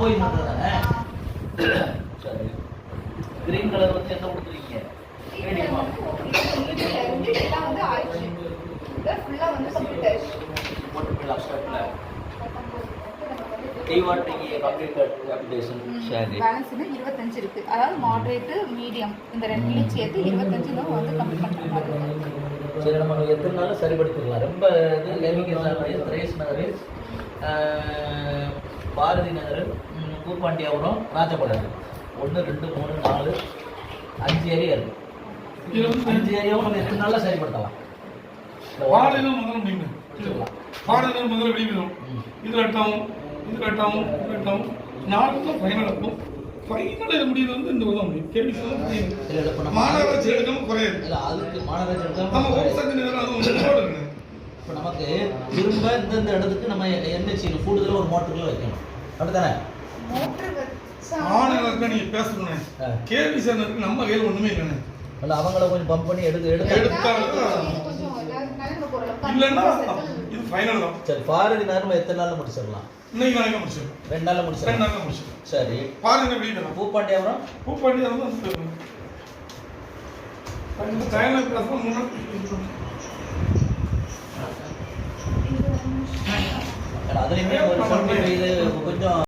போய் மட்டும்தானே சரி. கிரீன் கலர் வந்து என்ன கொடுத்துருக்கீங்க? இருபத்தஞ்சு இருக்கு. அதாவது மாடரேட்டு மீடியம் இந்த ரெண்டுலையும் சேர்த்து இருபத்தஞ்சு தான் வந்து கம்ப்ளீட் பண்ற மாதிரி. சரி நம்ம எத்தனை நாளும் சரிப்படுத்திக்கலாம். ரொம்ப இது திரேஸ் நகர் ஆஹ், பாரதி நகர் பூப்பாண்டியாபுரம் ராஜபாளையம் ஒன்று ரெண்டு மூணு நாலு அஞ்சு ஏரியா இருக்கு. அஞ்சு ஏரியாவும் நம்ம எத்தனை நாளில் சரிப்படுத்தலாம்? பாடலும் முதல்ல முடிச்சுக்கலாம். பாடலும் முதல்ல வெளியிடும் ம். இது கட்டாகும் இது கட்டாகும் இது கட்டாகும் நாளைக்கு தான் ஃபைனல் இருக்கும் ஃபைனல் இது முடியுது வந்து இந்த உதவ முடியும் கேள்வி முடியும் மாநகராட்சி எடுக்காம குறையாது. அதுக்கு மாநகராட்சி நம்ம எடுக்காம விவசாய நேரம் அது வந்து போடுங்க இப்போ நமக்கு திரும்ப இந்தந்த இடத்துக்கு நம்ம என்ன செய்யணும்? கூடுதலாக ஒரு மோட்டருக்குள்ள வைக்கணும். அப்படித்தானே? மாநகராட்சி நீங்க பேசணும். கேள்வி சேர்ந்ததுக்கு நம்ம கையில் ஒண்ணுமே இல்லைண்ணே. இல்லை அவங்கள கொஞ்சம் பம்ப் பண்ணி எடுத்து எடுத்து ஓரளவுக்கு இல்லைன்னா இது ஃபைனல் தான். சரி பாரதி நகர் நம்ம எத்தனை நாளில் முடிச்சிடலாம்? இன்னைக்கு நாளைக்கு முடிச்சிடும் ரெண்டு நாளில் ரெண்டு முடிச்சிடலாம் நாளில் முடிச்சிடும் சரி. பாருங்க வெளியிடலாம் பூப்பாண்டியாபுரம்? பூப்பாண்டி வந்து டைம்ல பேசலாம் முன்னாடி அதுலேயுமே ஒரு 25 இது கொஞ்சம்